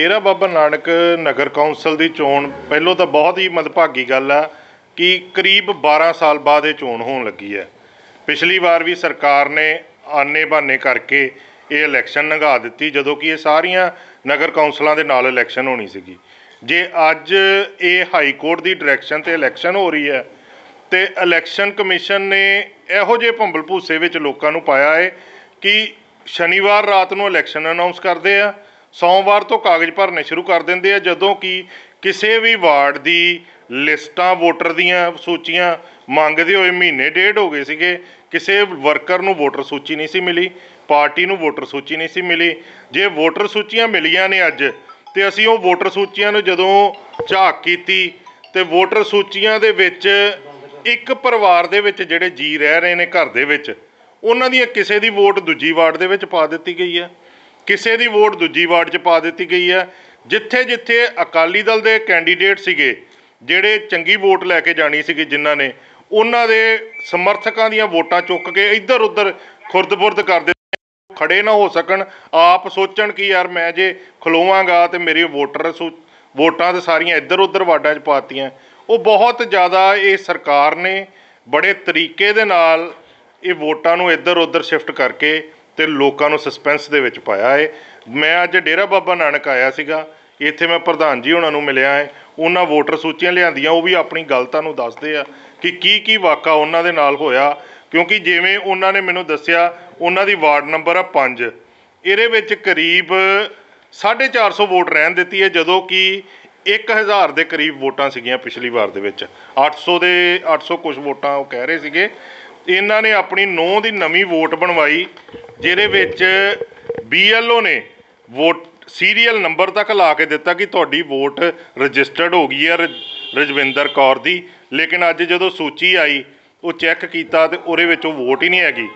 Dera Baba Nanak Nagar council ਦੀ ਚੋਣ ਪਹਿਲੋਂ ਤਾਂ ਬਹੁਤ ਹੀ ਮਦਭਾਗੀ ਗੱਲ ਆ ਕਿ ਕਰੀਬ 12 ਸਾਲ ਬਾਅਦ ਇਹ ਚੋਣ ਹੋਣ ਲੱਗੀ ਹੈ। ਪਿਛਲੀ ਵਾਰ ਵੀ ਸਰਕਾਰ ਨੇ ਆਨੇ ਬਾਨੇ ਕਰਕੇ ਇਹ ਇਲੈਕਸ਼ਨ ਲੰਘਾ ਦਿੱਤੀ, ਜਦੋਂ ਕਿ ਇਹ ਸਾਰੀਆਂ ਨਗਰ ਕੌਂਸਲਾਂ ਦੇ ਨਾਲ ਇਲੈਕਸ਼ਨ ਹੋਣੀ ਸੀਗੀ। ਜੇ ਅੱਜ ਇਹ ਹਾਈ ਕੋਰਟ ਦੀ ਡਾਇਰੈਕਸ਼ਨ ਤੇ ਇਲੈਕਸ਼ਨ ਹੋ ਰਹੀ ਹੈ ਤੇ ਇਲੈਕਸ਼ਨ ਕਮਿਸ਼ਨ ਨੇ ਇਹੋ ਜਿਹੇ ਭੰਬਲ ਭੂਸੇ ਵਿੱਚ ਲੋਕਾਂ ਨੂੰ ਪਾਇਆ ਹੈ ਕਿ ਸ਼ਨੀਵਾਰ ਰਾਤ ਨੂੰ ਇਲੈਕਸ਼ਨ ਅਨਾਉਂਸ ਕਰਦੇ ਆ ਸੋਮਵਾਰ ਤੋਂ ਕਾਗਜ਼ ਭਰਨੇ ਸ਼ੁਰੂ ਕਰ ਦਿੰਦੇ ਆ, ਜਦੋਂ ਕਿ ਕਿਸੇ ਵੀ ਵਾਰਡ ਦੀ ਲਿਸਟਾਂ ਵੋਟਰ ਦੀਆਂ ਸੂਚੀਆਂ ਮੰਗਦੇ ਹੋਏ ਮਹੀਨੇ ਡੇਢ ਹੋ ਗਏ ਸੀਗੇ, ਕਿਸੇ ਵਰਕਰ ਨੂੰ ਵੋਟਰ ਸੂਚੀ ਨਹੀਂ ਸੀ ਮਿਲੀ, ਪਾਰਟੀ ਨੂੰ ਵੋਟਰ ਸੂਚੀ ਨਹੀਂ ਸੀ ਮਿਲੀ। ਜੇ ਵੋਟਰ ਸੂਚੀਆਂ ਮਿਲੀਆਂ ਨੇ ਅੱਜ, ਤੇ ਅਸੀਂ ਉਹ ਵੋਟਰ ਸੂਚੀਆਂ ਨੂੰ ਜਦੋਂ ਝਾਕ ਕੀਤੀ, ਤੇ ਵੋਟਰ ਸੂਚੀਆਂ ਦੇ ਵਿੱਚ ਇੱਕ ਪਰਿਵਾਰ ਦੇ ਵਿੱਚ ਜਿਹੜੇ ਜੀ ਰਹਿ ਰਹੇ ਨੇ ਘਰ ਦੇ ਵਿੱਚ, ਉਹਨਾਂ ਦੀਆਂ ਕਿਸੇ ਦੀ ਵੋਟ ਦੂਜੀ ਵਾਰਡ ਦੇ ਵਿੱਚ ਪਾ ਦਿੱਤੀ ਗਈ ਹੈ। ਕਿਸੇ ਦੀ ਵੋਟ ਦੂਜੀ ਵਾਰਡ 'ਚ ਪਾ ਦਿੱਤੀ ਗਈ ਹੈ। ਜਿੱਥੇ ਜਿੱਥੇ ਅਕਾਲੀ ਦਲ ਦੇ ਕੈਂਡੀਡੇਟ ਸੀਗੇ, ਜਿਹੜੇ ਚੰਗੀ ਵੋਟ ਲੈ ਕੇ ਜਾਣੀ ਸੀਗੀ ਜਿਨ੍ਹਾਂ ਨੇ, ਉਹਨਾਂ ਦੇ ਸਮਰਥਕਾਂ ਦੀਆਂ ਵੋਟਾਂ ਚੁੱਕ ਕੇ ਇੱਧਰ ਉੱਧਰ ਖੁਰਦ-ਬੁਰਦ ਕਰ ਦਿੱਤੇ। ਖੜੇ ਨਾ ਹੋ ਸਕਣ, ਆਪ ਸੋਚਣ ਕਿ ਯਾਰ ਮੈਂ ਜੇ ਖਲੋਵਾਂਗਾ ਤੇ ਮੇਰੀ ਵੋਟਰ ਸੂ- ਵੋਟਾਂ ਤੇ ਸਾਰੀਆਂ ਇੱਧਰ ਉੱਧਰ ਵਾਰਡਾਂ 'ਚ ਪਾਤੀਆਂ। ਉਹ ਬਹੁਤ ਜ਼ਿਆਦਾ ਇਹ ਸਰਕਾਰ ਨੇ ਬੜੇ ਤਰੀਕੇ ਦੇ ਨਾਲ ਇਹ ਵੋਟਾਂ ਨੂੰ ਇੱਧਰ ਉੱਧਰ ਸ਼ਿਫਟ ਕਰਕੇ ਤੇ ਲੋਕਾਂ ਨੂੰ ਸਸਪੈਂਸ ਦੇ ਵਿੱਚ ਪਾਇਆ ਹੈ ਮੈਂ ਅੱਜ ਡੇਰਾ ਬਾਬਾ ਨਾਨਕ ਆਇਆ ਸੀਗਾ। ਇੱਥੇ ਮੈਂ ਪ੍ਰਧਾਨ ਜੀ ਉਹਨਾਂ ਨੂੰ ਮਿਲਿਆ ਹੈ ਉਹਨਾਂ ਵੋਟਰ ਸੂਚੀਆਂ ਲਿਆਂਦੀਆਂ, ਉਹ ਵੀ ਆਪਣੀ ਗੱਲ ਤੁਹਾਨੂੰ ਦੱਸਦੇ ਆ ਕਿ ਕੀ ਕੀ ਵਾਕਾ ਉਹਨਾਂ ਦੇ ਨਾਲ ਹੋਇਆ। ਕਿਉਂਕਿ ਜਿਵੇਂ ਉਹਨਾਂ ਨੇ ਮੈਨੂੰ ਦੱਸਿਆ, ਉਹਨਾਂ ਦੀ ਵਾਰਡ ਨੰਬਰ ਆ 5 ਇਹਦੇ ਵਿੱਚ ਕਰੀਬ 450 ਵੋਟ ਰਹਿਣ ਦਿੱਤੀ ਹੈ ਜਦੋਂ ਕਿ 1000 ਦੇ ਕਰੀਬ ਵੋਟਾਂ ਸੀਗੀਆਂ ਪਿਛਲੀ ਵਾਰ ਦੇ ਵਿੱਚ। 800 ਦੇ 800 ਕੁਝ ਵੋਟਾਂ ਉਹ ਕਹਿ ਰਹੇ ਸੀਗੇ। ਇਹਨਾਂ ਨੇ ਆਪਣੀ ਨੌ ਦੀ ਨਵੀਂ ਵੋਟ ਬਣਵਾਈ, ਜਿਹਦੇ ਵਿੱਚ ਬੀਐਲਓ ਨੇ ਵੋਟ, ਸੀਰੀਅਲ ਨੰਬਰ ਤੱਕ ਲਾ ਕੇ ਦਿੱਤਾ ਕਿ ਤੁਹਾਡੀ ਵੋਟ ਰਜਿਸਟਰਡ ਹੋ ਗਈ ਹੈ ਰਜ- ਰਜਵਿੰਦਰ ਕੌਰ ਦੀ। ਲੇਕਿਨ ਅੱਜ ਜਦੋਂ ਸੂਚੀ ਆਈ, ਉਹ ਚੈੱਕ ਕੀਤਾ ਤੇ ਉਹਦੇ ਵਿੱਚ ਉਹ ਵੋਟ ਹੀ ਨਹੀਂ ਹੈਗੀ।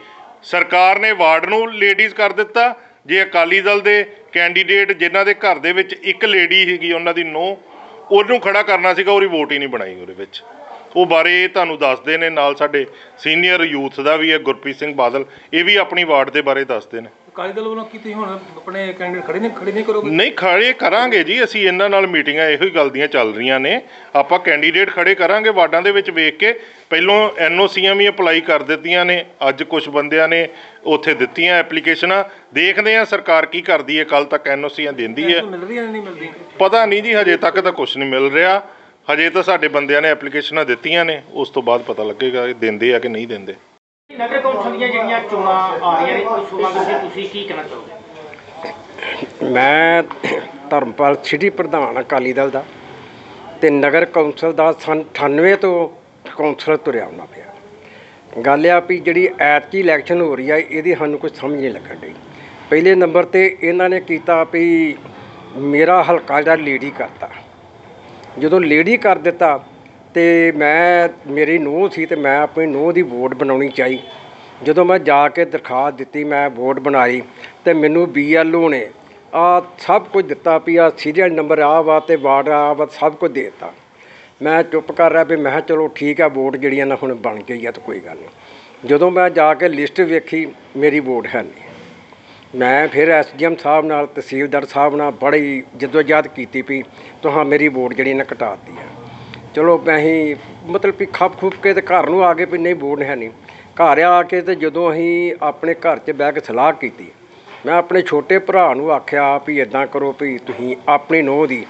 ਸਰਕਾਰ ਨੇ ਵਾਰਡ ਨੂੰ ਲੇਡੀਜ਼ ਕਰ ਦਿੱਤਾ। ਜੇ ਅਕਾਲੀ ਦਲ ਦੇ ਕੈਂਡੀਡੇਟ ਜਿਨ੍ਹਾਂ ਦੇ ਘਰ ਦੇ ਵਿੱਚ ਇੱਕ ਲੇਡੀ ਹੈਗੀ ਉਹਨਾਂ ਦੀ ਨੋ, ਉਹਨੂੰ ਖੜਾ ਕਰਨਾ ਸੀਗਾ, ਉਹਦੀ ਵੋਟ ਹੀ ਨਹੀਂ ਬਣਾਈ ਉਹਦੇ ਵਿੱਚ। ਉਹ ਬਾਰੇ ਤੁਹਾਨੂੰ ਦੱਸਦੇ ਨੇ ਨਾਲ ਸਾਡੇ ਸੀਨੀਅਰ ਯੂਥ ਦਾ ਵੀ ਹੈ ਗੁਰਪ੍ਰੀਤ ਸਿੰਘ ਬਾਦਲ ਇਹ ਵੀ ਆਪਣੀ ਵਾਰਡ ਦੇ ਬਾਰੇ ਦੱਸਦੇ ਨੇ। ਅਕਾਲੀ ਦਲ ਵੱਲੋਂ ਕੀ ਤੁਸੀਂ ਹੁਣ ਆਪਣੇ ਕੈਂਡੀਡੇਟ ਖੜੇ ਨਹੀਂ ਖੜੇ ਨਹੀਂ ਕਰੋਗੇ? ਨਹੀਂ ਖੜੇ ਕਰਾਂਗੇ ਜੀ ਅਸੀਂ ਇਹਨਾਂ ਨਾਲ ਮੀਟਿੰਗਾਂ ਇਹੋ ਹੀ ਗੱਲ ਦੀਆਂ ਚੱਲ ਰਹੀਆਂ ਨੇ। ਆਪਾਂ ਕੈਂਡੀਡੇਟ ਖੜੇ ਕਰਾਂਗੇ ਵਾਰਡਾਂ ਦੇ ਵਿੱਚ ਵੇਖ ਕੇ ਪਹਿਲੋਂ ਐਨਓਸੀਆਂ ਵੀ ਅਪਲਾਈ ਕਰ ਦਿੱਤੀਆਂ ਨੇ ਅੱਜ ਕੁਝ ਬੰਦਿਆਂ ਨੇ ਉੱਥੇ ਦਿੱਤੀਆਂ ਐਪਲੀਕੇਸ਼ਨਾਂ ਦੇਖਦੇ ਆ ਸਰਕਾਰ ਕੀ ਕਰਦੀ ਹੈ ਕੱਲ ਤੱਕ ਐਨਓਸੀਆਂ ਦਿੰਦੀ ਹੈ। ਪੈਸੇ ਮਿਲ ਰਹੀਆਂ ਨਹੀਂ ਮਿਲਦੀ ਪਤਾ ਨਹੀਂ ਜੀ ਹਜੇ ਤੱਕ ਤਾਂ ਕੁਝ ਨਹੀਂ ਮਿਲ ਰਿਹਾ। ਹਜੇ ਤਾਂ ਸਾਡੇ ਬੰਦਿਆਂ ਨੇ ਐਪਲੀਕੇਸ਼ਨਾਂ ਦਿੱਤੀਆਂ ਨੇ ਉਸ ਤੋਂ ਬਾਅਦ ਪਤਾ ਲੱਗੇਗਾ ਇਹ ਦਿੰਦੇ ਆ ਕਿ ਨਹੀਂ ਦਿੰਦੇ। ਨਗਰ ਕੌਂਸਲ ਦੀਆਂ ਜਿਹੜੀਆਂ ਚੋਣਾਂ ਆ ਰਹੀਆਂ ਨੇ ਉਸ ਸੰਬੰਧ ਵਿੱਚ ਤੁਸੀਂ ਕੀ ਕਹਿਣਾ ਚਾਹੋਗੇ? ਮੈਂ ਧਰਮਪਾਲ ਸਿਟੀ ਪ੍ਰਧਾਨ ਅਕਾਲੀ ਦਲ ਦਾ ਤੇ ਨਗਰ ਕੌਂਸਲ ਦਾ ਸਨ 98 ਤੋਂ ਕੌਂਸਲਰ ਤੁਰਿਆ ਆਉਂਦਾ ਪਿਆ। ਗੱਲ ਆ ਵੀ ਜਿਹੜੀ ਐਤਕੀ ਇਲੈਕਸ਼ਨ ਹੋ ਰਹੀ ਆ ਇਹਦੀ ਸਾਨੂੰ ਕੋਈ ਸਮਝ ਨਹੀਂ ਲੱਗਣ ਡਈ। ਪਹਿਲੇ ਨੰਬਰ ਤੇ ਇਹਨਾਂ ਨੇ ਕੀਤਾ ਵੀ ਮੇਰਾ ਹਲਕਾ ਜਿਹੜਾ ਲੇਡੀ ਕਰਤਾ। ਜਦੋਂ ਲੇਡੀ ਕਰ ਦਿੱਤਾ ਤੇ ਮੈਂ, ਮੇਰੀ ਨੂੰਹ ਸੀ ਤੇ ਮੈਂ ਆਪਣੀ ਨੂੰਹ ਦੀ ਵੋਟ ਬਣਾਉਣੀ ਚਾਹੀ। ਜਦੋਂ ਮੈਂ ਜਾ ਕੇ ਦਰਖਾਸਤ ਦਿੱਤੀ, ਮੈਂ ਵੋਟ ਬਣਾਈ ਤੇ ਮੈਨੂੰ ਬੀਐਲਓ ਨੇ ਆ ਸਭ ਕੁਝ ਦਿੱਤਾ ਵੀ ਆ ਸੀਰੀਅਲ ਨੰਬਰ ਆ ਵਾ ਤੇ ਵਾਰਡ ਆ ਵਾ, ਸਭ ਕੁਝ ਦੇ ਦਿੱਤਾ। ਮੈਂ ਚੁੱਪ ਕਰ ਰਿਹਾ ਵੀ ਮੈਂ ਕਿਹਾ ਚਲੋ ਠੀਕ ਆ, ਵੋਟ ਜਿਹੜੀਆਂ ਨਾ ਹੁਣ ਬਣ ਗਈ ਆ ਤਾਂ ਕੋਈ ਗੱਲ ਨਹੀਂ। ਜਦੋਂ ਮੈਂ ਜਾ ਕੇ ਲਿਸਟ ਵੇਖੀ, ਮੇਰੀ ਵੋਟ ਹੈ ਨਹੀਂ। ਮੈਂ ਫਿਰ ਐਸਡੀਐਮ ਸਾਹਿਬ ਨਾਲ, ਤਹਿਸੀਲਦਾਰ ਸਾਹਿਬ ਨਾਲ ਬੜੀ ਜਦੋਜਹਿਦ ਕੀਤੀ ਵੀ ਤੁਹਾਂ ਮੇਰੀ ਵੋਟ ਜਿਹੜੀ ਨਾ ਘਟਾਤੀ ਆ। ਚਲੋ ਅਸੀਂ ਮਤਲਬ ਕਿ ਖੱਪ ਖੁੱਪ ਕੇ ਤੇ ਘਰ ਨੂੰ ਆ ਗਏ ਵੀ ਨਹੀਂ ਵੋਟ ਹੈ ਨਹੀਂ ਘਰ ਆ ਕੇ ਤੇ ਜਦੋਂ ਅਸੀਂ ਆਪਣੇ ਘਰ 'ਚ ਬਹਿ ਕੇ ਸਲਾਹ ਕੀਤੀ, ਮੈਂ ਆਪਣੇ ਛੋਟੇ ਭਰਾ ਨੂੰ ਆਖਿਆ ਵੀ ਇਦਾਂ ਕਰੋ ਵੀ ਤੁਸੀਂ ਆਪਣੀ ਨੂੰਹ ਦੀ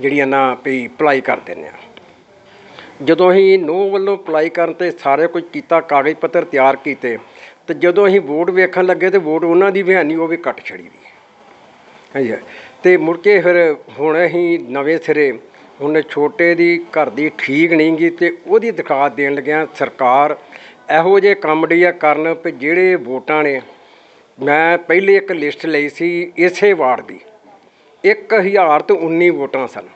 ਜਿਹੜੀਆਂ ਨਾ ਵੀ ਅਪਲਾਈ ਕਰ ਦਿੰਦੇ ਆ। ਜਦੋਂ ਅਸੀਂ ਨੂੰਹ ਵੱਲੋਂ ਅਪਲਾਈ ਕਰਨ ਤੇ ਸਾਰੇ ਕੁਝ ਕੀਤਾ, ਕਾਗਜ਼ ਪੱਤਰ ਤਿਆਰ ਕੀਤੇ ਤੇ ਜਦੋਂ ਅਸੀਂ ਵੋਟ ਵੇਖਣ ਲੱਗੇ ਤੇ ਵੋਟ ਉਹਨਾਂ ਦੀ ਵੀ ਹੈ ਉਹ ਵੀ ਕੱਟ ਛੜੀ ਦੀ। ਹਾਂਜੀ, ਤੇ ਮੁੜ ਕੇ ਫਿਰ ਹੁਣ ਅਸੀਂ ਨਵੇਂ ਸਿਰੇ, ਹੁਣ ਛੋਟੇ ਦੀ ਘਰ ਦੀ ਠੀਕ ਨਹੀਂ ਗਈ ਤੇ ਉਹਦੀ ਦਰਖਾਸਤ ਦੇਣ ਲੱਗਿਆ ਸਰਕਾਰ। ਇਹੋ ਜਿਹੇ ਕੰਮ ਡਈ ਆ ਕਰਨ ਵੀ ਜਿਹੜੇ ਵੋਟਾਂ ਨੇ, ਮੈਂ ਪਹਿਲੇ ਇੱਕ ਲਿਸਟ ਲਈ ਸੀ ਇਸੇ ਵਾਰਡ ਦੀ। 1000 ਤੋਂ 19 ਵੋਟਾਂ ਸਨ।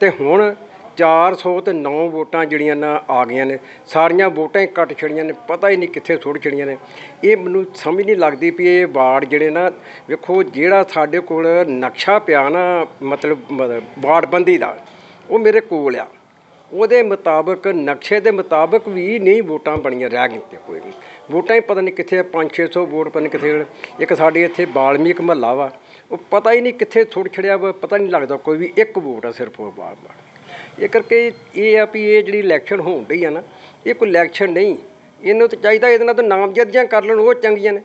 ਤੇ ਹੁਣ 400 ਤੇ 9 ਵੋਟਾਂ ਜਿਹੜੀਆਂ ਨਾ ਆ ਗਈਆਂ ਨੇ। ਸਾਰੀਆਂ ਵੋਟਾਂ ਹੀ ਕੱਟ ਛੜੀਆਂ ਨੇ, ਪਤਾ ਹੀ ਨਹੀਂ ਕਿੱਥੇ ਸੁੱਟ ਛੜੀਆਂ ਨੇ। ਇਹ ਮੈਨੂੰ ਸਮਝ ਨਹੀਂ ਲੱਗਦੀ ਵੀ ਇਹ ਵਾਰਡ ਜਿਹੜੇ ਨਾ, ਵੇਖੋ ਜਿਹੜਾ ਸਾਡੇ ਕੋਲ ਨਕਸ਼ਾ ਪਿਆ ਨਾ, ਮਤਲਬ ਮਤਲਬ ਵਾਰਡਬੰਦੀ ਦਾ, ਉਹ ਮੇਰੇ ਕੋਲ ਆ। ਉਹਦੇ ਮੁਤਾਬਕ, ਨਕਸ਼ੇ ਦੇ ਮੁਤਾਬਕ ਵੀ ਨਹੀਂ ਵੋਟਾਂ ਬਣੀਆਂ, ਰਹਿ ਗਈਆਂ ਕੋਈ ਨਹੀਂ ਵੋਟਾਂ ਹੀ ਪਤਾ ਨਹੀਂ ਕਿੱਥੇ 5-600 ਵੋਟ ਪਤਾ ਨਹੀਂ ਕਿੱਥੇ ਇੱਕ ਸਾਡੇ ਇੱਥੇ ਬਾਲਮੀਕ ਮਹੱਲਾ ਵਾ, ਉਹ ਪਤਾ ਹੀ ਨਹੀਂ ਕਿੱਥੇ ਛੁੱਟ ਛੜਿਆ ਵਾ, ਪਤਾ ਨਹੀਂ ਲੱਗਦਾ ਕੋਈ ਵੀ ਇੱਕ ਵੋਟ ਆ ਸਿਰਫ ਉਹ ਬਾਰ ਬਾਰ ਇਹ ਕਰਕੇ ਇਹ ਆ ਵੀ ਇਹ ਜਿਹੜੀ ਇਲੈਕਸ਼ਨ ਹੋਣ ਡਈ ਆ ਨਾ, ਇਹ ਕੋਈ ਇਲੈਕਸ਼ਨ ਨਹੀਂ। ਇਹਨੂੰ ਤਾਂ ਚਾਹੀਦਾ ਇਹਦੇ ਨਾਲ ਤਾਂ ਨਾਮਜ਼ਦਗੀਆਂ ਕਰ ਲੈਣ, ਉਹ ਚੰਗੀਆਂ ਨੇ।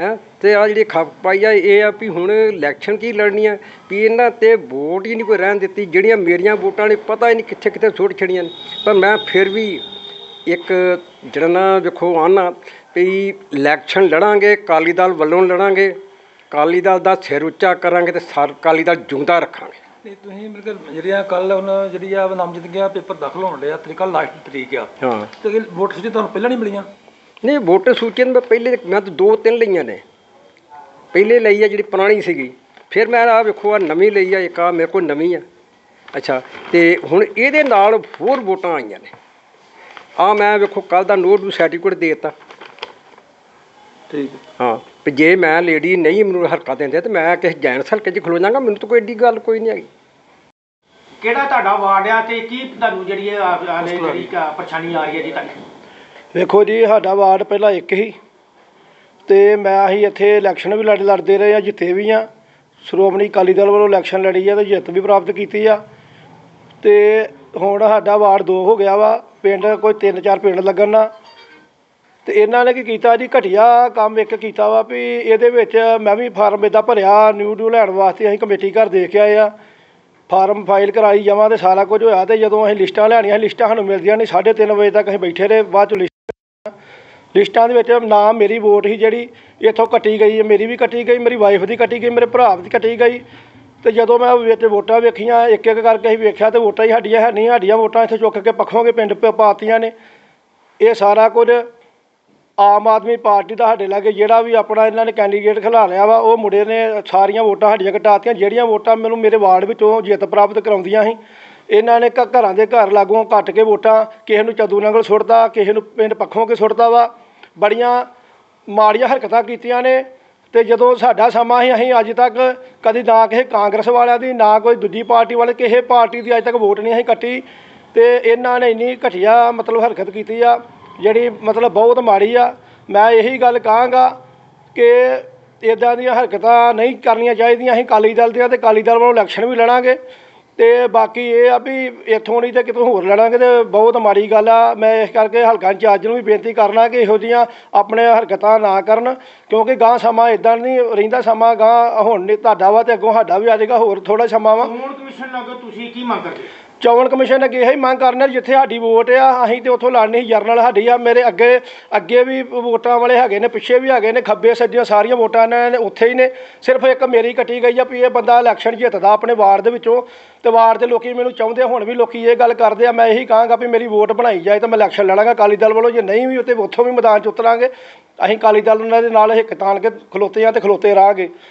ਹੈਂ? ਤੇ ਆ ਜਿਹੜੀ ਖੱਪ ਪਾਈ ਆ, ਇਹ ਆ ਵੀ ਹੁਣ ਇਲੈਕਸ਼ਨ ਕੀ ਲੜਨੀ ਆ, ਵੀ ਇਹਨਾਂ ਤੇ ਵੋਟ ਹੀ ਨਹੀਂ ਕੋਈ ਰਹਿਣ ਦਿੱਤੀ, ਜਿਹੜੀਆਂ ਮੇਰੀਆਂ ਵੋਟਾਂ ਨੇ, ਪਤਾ ਹੀ ਨਹੀਂ ਕਿੱਥੇ ਕਿੱਥੇ ਛੁੱਟ ਛੜੀਆਂ ਨੇ। ਪਰ ਮੈਂ ਫਿਰ ਵੀ ਇੱਕ ਜਿਹੜਾ ਨਾ ਵੇਖੋ ਆਨਾ ਵੀ ਇਲੈਕਸ਼ਨ ਲੜਾਂਗੇ, ਅਕਾਲੀ ਦਲ ਵੱਲੋਂ ਲੜਾਂਗੇ, ਅਕਾਲੀ ਦਲ ਦਾ ਸਿਰ ਉੱਚਾ ਕਰਾਂਗੇ ਤੇ ਸਰ, ਅਕਾਲੀ ਦਲ ਜਿਉਂਦਾ ਰੱਖਾਂਗੇ। ਤੇ ਤੁਸੀਂ ਮੇਰੇ ਕੋਲ ਜਿਹੜੀਆਂ ਕੱਲ ਹੁਣ ਜਿਹੜੀ ਆ ਨਾਮਜ਼ਦਗੀਆਂ ਪੇਪਰ ਦਾਖਲ ਹੋਣ ਡਿਆ ਤਰੀਕਾ ਲਾਸਟ ਤਰੀਕ ਆ। ਹਾਂ। ਤੇ ਇਹ ਵੋਟ ਸੂਚੀ ਤੁਹਾਨੂੰ ਪਹਿਲਾਂ ਨਹੀਂ ਮਿਲੀਆਂ? ਨਹੀਂ ਵੋਟਰ ਸੂਚੀ ਤਾਂ ਮੈਂ ਪਹਿਲੇ ਮੈਂ ਤਾਂ ਦੋ ਤਿੰਨ ਲਈਆਂ ਨੇ। ਪਹਿਲੇ ਲਈ ਆ ਜਿਹੜੀ ਪੁਰਾਣੀ ਸੀਗੀ। ਫਿਰ ਮੈਂ ਆ ਵੇਖੋ ਆ ਨਵੀਂ ਲਈ ਆ ਇੱਕ ਆ ਮੇਰੇ ਕੋਲ ਨਵੀਂ ਆ। ਅੱਛਾ ਤੇ ਹੁਣ ਇਹਦੇ ਨਾਲ ਹੋਰ ਵੋਟਾਂ ਆਈਆਂ ਨੇ। ਆ ਮੈਂ ਵੇਖੋ ਕੱਲ ਦਾ ਨੋਟ ਨੂੰ ਸਰਟੀਫਿਕੇਟ ਦੇ ਦਿੱਤਾ। ਠੀਕ। ਹਾਂ ਵੀ ਜੇ ਮੈਂ ਲੇਡੀ ਨਹੀਂ ਮੈਨੂੰ ਹਰਕਤ ਦਿੰਦੇ ਤੇ ਮੈਂ ਕਿਸੇ ਜੈਂਟਸ ਹਲਕੇ 'ਚ ਖਲੋ ਜਾਵਾਂਗਾ ਮੈਨੂੰ ਤਾਂ ਕੋਈ ਏਡੀ ਗੱਲ ਕੋਈ ਨਹੀਂ ਹੈਗੀ। ਕਿਹੜਾ ਤੁਹਾਡਾ ਵਾਰਡ ਆ ਤੇ ਕੀ ਤੁਹਾਨੂੰ ਜਿਹੜੀ ਇਹ ਆ- ਹਾਲੇ ਜਿਹੜੀ ਕ- ਪਰੇਸ਼ਾਨੀ ਆ ਰਹੀ ਹੈ ਜੀ ਤੁਹਾਨੂੰ ਵੇਖੋ ਜੀ ਸਾਡਾ ਵਾਰਡ ਪਹਿਲਾਂ ਇੱਕ ਹੀ। ਤੇ ਮੈਂ ਅਸੀਂ ਇੱਥੇ ਇਲੈਕਸ਼ਨ ਵੀ ਲੜ ਲੜਦੇ ਰਹੇ ਆ ਜਿੱਤੇ ਵੀ ਆ ਸ਼੍ਰੋਮਣੀ ਅਕਾਲੀ ਦਲ ਵੱਲੋਂ ਇਲੈਕਸ਼ਨ ਲੜੀ ਆ ਤੇ ਜਿੱਤ ਵੀ ਪ੍ਰਾਪਤ ਕੀਤੀ ਆ। ਤੇ ਹੁਣ ਸਾਡਾ ਵਾਰਡ ਦੋ ਹੋ ਗਿਆ ਵਾ। ਪਿੰਡ ਕੋਈ ਤਿੰਨ ਚਾਰ ਪਿੰਡ ਲੱਗਣ ਨਾ। ਤੇ ਇਹਨਾਂ ਨੇ ਕੀ ਕੀਤਾ ਜੀ ਘਟੀਆ ਕੰਮ ਇੱਕ ਕੀਤਾ ਵਾ ਵੀ ਇਹਦੇ ਵਿੱਚ ਮੈਂ ਵੀ ਫਾਰਮ ਇਦਾਂ ਭਰਿਆ ਨਿਊ ਡਿਊ ਲੈਣ ਵਾਸਤੇ ਅਸੀਂ ਕਮੇਟੀ ਘਰ ਦੇਖ ਕੇ ਆਏ ਆ। ਫਾਰਮ ਫਾਈਲ ਕਰਾਈ ਜਾਵਾਂ ਤੇ ਸਾਰਾ ਕੁਝ ਹੋਇਆ ਤੇ ਜਦੋਂ ਅਸੀਂ ਲਿਸਟਾਂ ਲੈਣੀਆਂ, ਲਿਸਟਾਂ ਸਾਨੂੰ ਮਿਲਦੀਆਂ ਨਹੀਂ 3:30 ਵਜੇ ਤੱਕ ਅਸੀਂ ਬੈਠੇ ਰਹੇ, ਬਾਅਦ ਚ ਲਿਸਟ ਲਿਸਟਾਂ ਦੇ ਵਿੱਚ ਨਾਮ ਮੇਰੀ ਵੋਟ ਸੀ ਜਿਹੜੀ, ਇੱਥੋਂ ਕੱਟੀ ਗਈ ਹੈ ਮੇਰੀ ਵੀ ਕੱਟੀ ਗਈ, ਮੇਰੀ ਵਾਈਫ ਦੀ ਕੱਟੀ ਗਈ, ਮੇਰੇ ਭਰਾ ਦੀ ਕੱਟੀ ਗਈ। ਤੇ ਜਦੋਂ ਮੈਂ ਵਿੱਚ ਵੋਟਾਂ ਵੇਖੀਆਂ ਇੱਕ ਇੱਕ ਕਰਕੇ ਅਸੀਂ ਵੇਖਿਆ ਤੇ ਵੋਟਾਂ ਹੀ ਸਾਡੀਆਂ ਹੈ ਨਹੀਂ, ਸਾਡੀਆਂ ਵੋਟਾਂ ਇੱਥੇ ਚੁੱਕ ਕੇ ਪੱਖੋਂਗੇ ਪਿੰਡ ਪ ਪਾਤੀਆਂ ਨੇ। ਇਹ ਸਾਰਾ ਕੁਝ ਆਮ ਆਦਮੀ ਪਾਰਟੀ ਦਾ ਸਾਡੇ ਲਾਗੇ ਜਿਹੜਾ ਵੀ ਆਪਣਾ ਇਹਨਾਂ ਨੇ ਕੈਂਡੀਡੇਟ ਖਿਲਾ ਲਿਆ ਵਾ, ਉਹ ਮੁੰਡੇ ਨੇ ਸਾਰੀਆਂ ਵੋਟਾਂ ਸਾਡੀਆਂ ਘਟਾਤੀਆਂ, ਜਿਹੜੀਆਂ ਵੋਟਾਂ ਮੈਨੂੰ ਮੇਰੇ ਵਾਰਡ ਵਿੱਚੋਂ ਜਿੱਤ ਪ੍ਰਾਪਤ ਕਰਾਉਂਦੀਆਂ ਸੀ। ਇਹਨਾਂ ਨੇ ਘਰਾਂ ਦੇ ਘਰ ਲਾਗੋਂ ਕੱਟ ਕੇ ਵੋਟਾਂ, ਕਿਸੇ ਨੂੰ ਚੱਦੂ ਨੰਗਲ ਸੁੱਟਦਾ, ਕਿਸੇ ਨੂੰ ਪਿੰਡ ਪੱਖੋਂ ਕੇ ਸੁੱਟਦਾ ਵਾ। ਬੜੀਆਂ ਮਾੜੀਆਂ ਹਰਕਤਾਂ ਕੀਤੀਆਂ ਨੇ ਤੇ ਜਦੋਂ ਸਾਡਾ ਸਮਾਂ ਸੀ, ਅਸੀਂ ਅੱਜ ਤੱਕ ਕਦੀ ਨਾ ਕਿਸੇ ਕਾਂਗਰਸ ਵਾਲਿਆਂ ਦੀ, ਨਾ ਕੋਈ ਦੂਜੀ ਪਾਰਟੀ ਵਾਲੇ ਕਿਸੇ ਪਾਰਟੀ ਦੀ ਅੱਜ ਤੱਕ ਵੋਟ ਨਹੀਂ ਅਸੀਂ ਕੱਟੀ। ਤੇ ਇਹਨਾਂ ਨੇ ਇੰਨੀ ਘਟੀਆ ਮਤਲਬ ਹਰਕਤ ਕੀਤੀ ਆ। ਜਿਹੜੀ ਮਤਲਬ ਬਹੁਤ ਮਾੜੀ ਆ, ਮੈਂ ਇਹੀ ਗੱਲ ਕਹਾਂਗਾ ਕਿ ਇਦਾਂ ਦੀਆਂ ਹਰਕਤਾਂ ਨਹੀਂ ਕਰਨੀਆਂ ਚਾਹੀਦੀਆਂ, ਅਸੀਂ ਅਕਾਲੀ ਦਲ ਦੇ ਆ ਤੇ ਅਕਾਲੀ ਦਲ ਵੱਲੋਂ ਇਲੈਕਸ਼ਨ ਵੀ ਲੜਾਂਗੇ ਤੇ ਬਾਕੀ ਇਹ ਆ ਵੀ ਇੱਥੋਂ ਨਹੀਂ ਤੇ ਕਿਤੋਂ ਹੋਰ ਲੜਾਂਗੇ ਤੇ ਬਹੁਤ ਮਾੜੀ ਗੱਲ ਆ। ਮੈਂ ਇਸ ਕਰਕੇ ਹਲਕਾ ਇੰਚਾਰਜ ਨੂੰ ਵੀ ਬੇਨਤੀ ਕਰਨਾ ਕਿ ਇਹੋ ਜਿਹੀਆਂ ਆਪਣੇ ਹਰਕਤਾਂ ਨਾ ਕਰਨ, ਕਿਉਂਕਿ ਗਾਂ ਸਮਾਂ ਇਦਾਂ ਨਹੀਂ ਰਹਿੰਦਾ ਸਮਾਂ ਗਾਂ ਹੁਣ ਨਹੀਂ ਤੁਹਾਡਾ ਵਾ ਤੇ ਅੱਗੋਂ ਸਾਡਾ ਵੀ ਆ ਜਾਏਗਾ, ਹੋਰ ਥੋੜਾ ਸਮਾਂ ਵਾ। ਚੋਣ ਕਮਿਸ਼ਨ ਨਾਲ ਤੁਸੀਂ ਕੀ ਮੰਗ ਕਰਦੇ? ਚੋਣ ਕਮਿਸ਼ਨ ਅੱਗੇ ਇਹੀ ਮੰਗ ਕਰਨਾ ਜਿੱਥੇ ਸਾਡੀ ਵੋਟ ਆ ਅਸੀਂ ਤੇ ਉੱਥੋਂ ਲੜਨੀ ਜਰਨਲ ਸਾਡੀ ਆ ਮੇਰੇ ਅੱਗੇ ਅੱਗੇ ਵੀ ਵੋਟਾਂ ਵਾਲੇ ਹੈਗੇ ਨੇ ਪਿੱਛੇ ਵੀ ਹੈਗੇ ਨੇ ਖੱਬੇ ਸੱਜੇ ਸਾਰੀਆਂ ਵੋਟਾਂ ਇਹਨਾਂ ਨੇ ਉੱਥੇ ਹੀ ਨੇ। ਸਿਰਫ ਇੱਕ ਮੇਰੀ ਕੱਟੀ ਗਈ ਆ ਵੀ ਇਹ ਬੰਦਾ ਇਲੈਕਸ਼ਨ ਜਿੱਤਦਾ ਆਪਣੇ ਵਾਰਡ ਦੇ ਵਿੱਚੋਂ ਤੇ ਵਾਰਡ ਦੇ ਲੋਕੀ ਮੈਨੂੰ ਚਾਹੁੰਦੇ ਆ, ਹੁਣ ਵੀ ਲੋਕੀ ਇਹ ਗੱਲ ਕਰਦੇ ਆ ਮੈਂ ਇਹੀ ਕਹਾਂਗਾ ਵੀ ਮੇਰੀ ਵੋਟ ਬਣਾਈ ਜਾਏ ਤਾਂ ਮੈਂ ਇਲੈਕਸ਼ਨ ਲੜਾਂਗਾ ਅਕਾਲੀ ਦਲ ਵੱਲੋਂ ਜੇ ਨਹੀਂ ਵੀ ਉੱਥੇ ਉੱਥੋਂ ਵੀ ਮੈਦਾਨ 'ਚ ਉਤਰਾਂਗੇ ਅਸੀਂ ਅਕਾਲੀ ਦਲ ਉਹਨਾਂ ਦੇ ਨਾਲ ਹਿੱਕ ਤਾਣ ਕੇ ਖਲੋਤੇ ਆ ਤੇ ਖਲੋਤੇ ਰਹਾਂਗੇ।